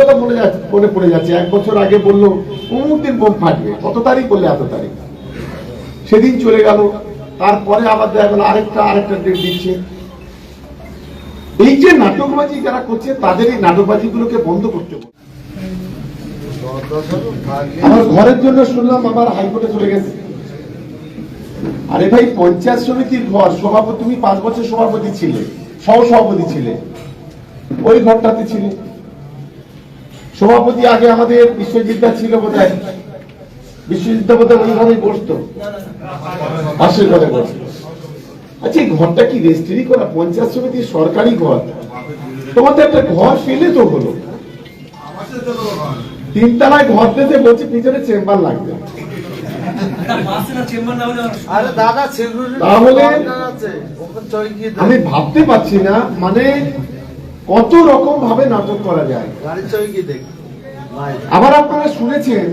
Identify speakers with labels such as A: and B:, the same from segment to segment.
A: কথা মনে যাচ্ছে মনে পড়ে যাচ্ছে। এক বছর আগে বলল অমুক দিন বোম ফাটবে? কত তারিখ বললে এত তারিখ? সেদিন চলে গেল, তারপরে আবার দেখা গেল, আরেকটা আরেকটা ডেট দিচ্ছে। এই যে নাটকবাজি যারা করছে, তাদের এই নাটকবাজি গুলোকে বন্ধ করতে হবে আমার ঘরের জন্য শুনলাম আবার হাইকোর্টে চলে গেছে। আরে ভাই, পঞ্চায়েত সমিতির ঘর, সভাপতি, তুমি পাঁচ বছর সভাপতি ছিলে সহ সভাপতি ছিলে। ওই ঘরটাতে ছিলে। সভাপতি আগে আমাদের বিশ্বজিৎদা ছিল বোধহয়। বিশ্বজিৎদা বোধহয় ওই ঘরেই বসতো। পাশের ঘরে বসতো। আচ্ছা এই ঘরটা কি রেজিস্ট্রি করা? পঞ্চায়েত সমিতির সরকারি ঘর? তোমাদের একটা ঘর পেলে তো হলো। তিনতলায় ঘর দিতে বলছে পিছনে চেম্বার লাগবে। তাহলে আমি ভাবতে পারছি না মানে কত রকম ভাবে নাটক করা যায়? আবার আপনারা শুনেছেন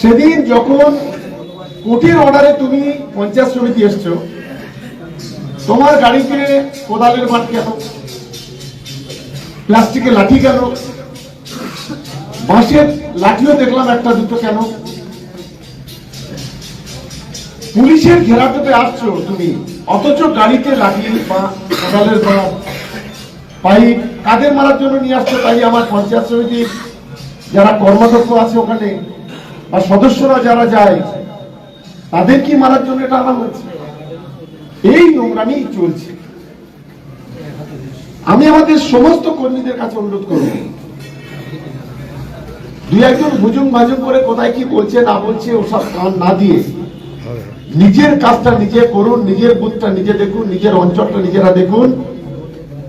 A: সেদিন যখন কোর্টের অর্ডারে তুমি পঞ্চায়েত সমিতি এসছো তোমার গাড়িতে কোদালের বাট কেন প্লাস্টিকের লাঠি কেন? বাঁশের লাঠিও দেখলাম একটা দুটো কেন? পুলিশের ঘেরাটোতে আসছো তুমি। অথচ গাড়িতে লাঠি বা বাট পাইপ কাদের মারার জন্য নিয়ে আসছো তাই আমার পঞ্চায়েত সমিতির যারা কর্মাধ্যক্ষ আছে ওখানে, বা সদস্যরা যারা যায়, তাদের কি মারার জন্য এটা আনা হয়েছে? এই নোংরামি চলছে। আমি আমাদের সমস্ত কর্মীদের কাছে অনুরোধ করব। দুই একজন হুজুম ভাজুম করে কোথায় কি বলছে, না বলছে, ওসব না দিয়ে নিজের কাজটা নিজে করুন নিজের বুথটা নিজে দেখুন নিজের অঞ্চলটা নিজেরা দেখুন।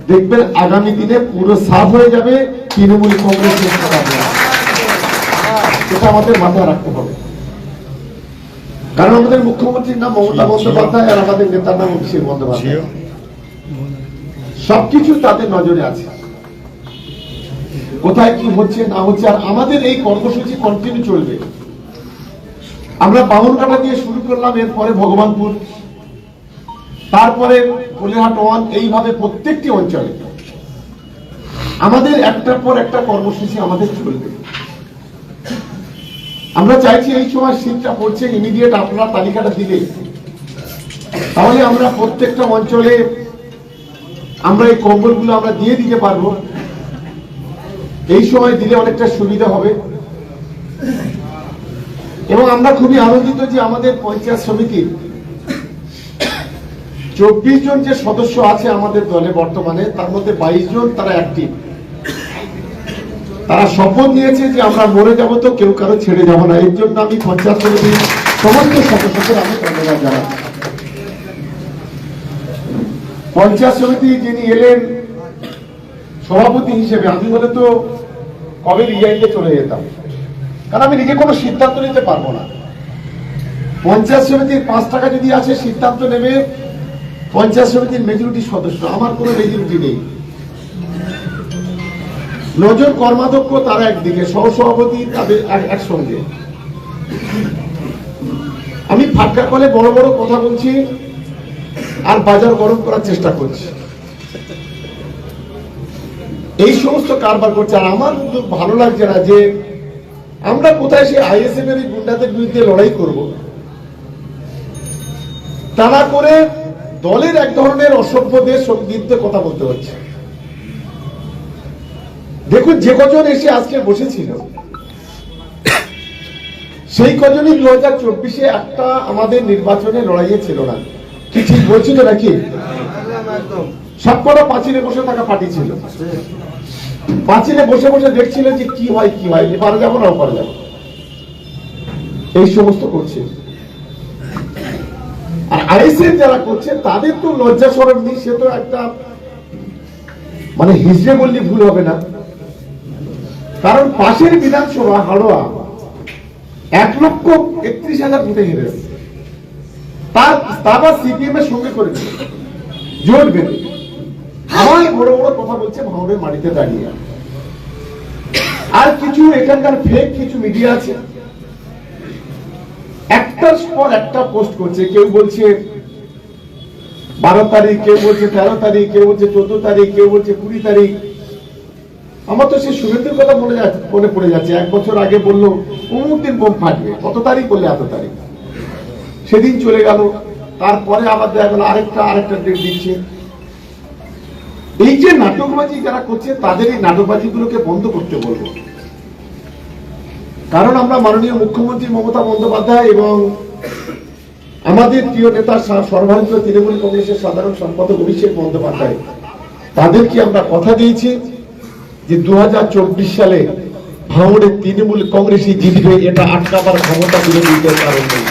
A: দেখবেন আগামী দিনে পুরো সাফ হয়ে যাবে তৃণমূল কংগ্রেস এটা আমাদের মাথায় রাখতে হবে। কারণ আমাদের মুখ্যমন্ত্রীর নাম মমতা বন্দ্যোপাধ্যায় আর আমাদের নেতার নাম অভিষেক বন্দ্যোপাধ্যায়। সবকিছু তাদের নজরে আছে। কোথায় কি হচ্ছে না হচ্ছে আর আমাদের এই কর্মসূচি কন্টিনিউ চলবে। আমরা বামনকাটা দিয়ে শুরু করলাম, এরপরে ভগবানপুর। তারপরে কোলেহাট ওয়ান এইভাবে প্রত্যেকটি অঞ্চলে। আমাদের একটার পর একটা কর্মসূচি আমাদের চলবে। আমরা চাইছি এই সময় শীতটা পড়ছে ইমিডিয়েট আপনারা তালিকাটা দিলে তাহলে আমরা প্রত্যেকটা অঞ্চলে আমরা এই কম্বলগুলো আমরা দিয়ে দিতে পারব। এই সময় দিলে অনেকটা সুবিধা হবে। এবং আমরা খুবই আনন্দিত যে আমাদের পঞ্চায়েত সমিতির চব্বিশ জন যে সদস্য আছে আমাদের দলে বর্তমানে, তার মধ্যে বাইশ জন তারা অ্যাক্টিভ তারা শপথ নিয়েছে যে আমরা মরে যাব তো কেউ কারও ছেড়ে যাব না। এর জন্য আমি পঞ্চায়েত সমিতির সমস্ত সদস্যদের আমি ধন্যবাদ জানাই। পঞ্চায়েত সমিতি যিনি এলেন সভাপতি হিসেবে, আমি বলে তো কবে রিজাইনে চলে যেতাম? কারণ আমি নিজে কোনো সিদ্ধান্ত নিতে পারব না। পঞ্চায়েত সমিতির পাঁচ টাকা যদি আছে, সিদ্ধান্ত নেবে পঞ্চায়েত সমিতির মেজরিটি সদস্য। আমার কোনো মেজরিটি নেই। নজর কর্মাধ্যক্ষ তারা একদিকে, সহসভাপতি তাদের এক- একসঙ্গে। আমি ফাটকা কলে বড় বড় কথা বলছি আর বাজার গরম করার চেষ্টা করছি। এই সমস্ত কারবার করছে। আর আমার ভালো লাগছে না যে আমরা কোথায় সে আইএসএফ এর গুন্ডাদের বিরুদ্ধে লড়াই করব? তারা করে দলের এক ধরনের অসভ্যদের বিরুদ্ধে কথা বলতে হচ্ছে। দেখুন যে কজন এসে আজকে বসেছিল সেই কজনই দু হাজার চব্বিশে একটা আমাদের নির্বাচনে লড়াইয়ে ছিল না। কি ঠিক বলছিল নাকি?
B: একদম।
A: সবকটা পাঁচিলে বসে থাকা পার্টি ছিল। পাঁচিলে বসে বসে দেখছিলেন যে কি হয় কি হয়? এপারে যাব না ওপারে যাব? এই সমস্ত করছে। আর আইএসএফ যারা করছে, তাদের তো লজ্জা সরব নেই, সে তো একটা মানে হিসেবে বললে ভুল হবে না। কারণ পাশের বিধানসভা, হাড়োয়া, এক লক্ষ একত্রিশ হাজার ভোটে হেরে তার তারপর সিপিএম এর সঙ্গে করে জোট বেঁধে। আমায় বড় বড় কথা বলছে ভাঙড়ের মাটিতে দাঁড়িয়ে আর কিছু এখানকার ফেক কিছু মিডিয়া আছে। একটার পর একটা পোস্ট করছে, কেউ বলছে বারো তারিখ, কেউ বলছে তেরো তারিখ, কেউ বলছে চোদ্দ তারিখ, কেউ বলছে কুড়ি তারিখ। আমার তো সেই শুভেন্দুর কথা মনে যাচ্ছে মনে পড়ে যাচ্ছে। এক বছর আগে বলল, অমুক দিন বোম ফাটবে, কত তারিখ বললে এত তারিখ? সেদিন চলে গেল, তারপরে আবার দেখা গেল আরেকটা আরেকটা ডেট দিচ্ছে। এই যে নাটকবাজি যারা করছে, তাদের এই নাটকবাজিগুলোকে বন্ধ করতে বলব। কারণ আমরা মাননীয় মুখ্যমন্ত্রী মমতা বন্দ্যোপাধ্যায় এবং আমাদের প্রিয় নেতা সর্বভারতীয় তৃণমূল কংগ্রেসের সাধারণ সম্পাদক অভিষেক বন্দ্যোপাধ্যায়, তাদেরকে আমরা কথা দিয়েছি যে দু হাজার চব্বিশ সালে ভাঙড়ে তৃণমূল কংগ্রেসই জিতবে, এটা আটকাবার ক্ষমতা বিরোধীদের কারণ নেই।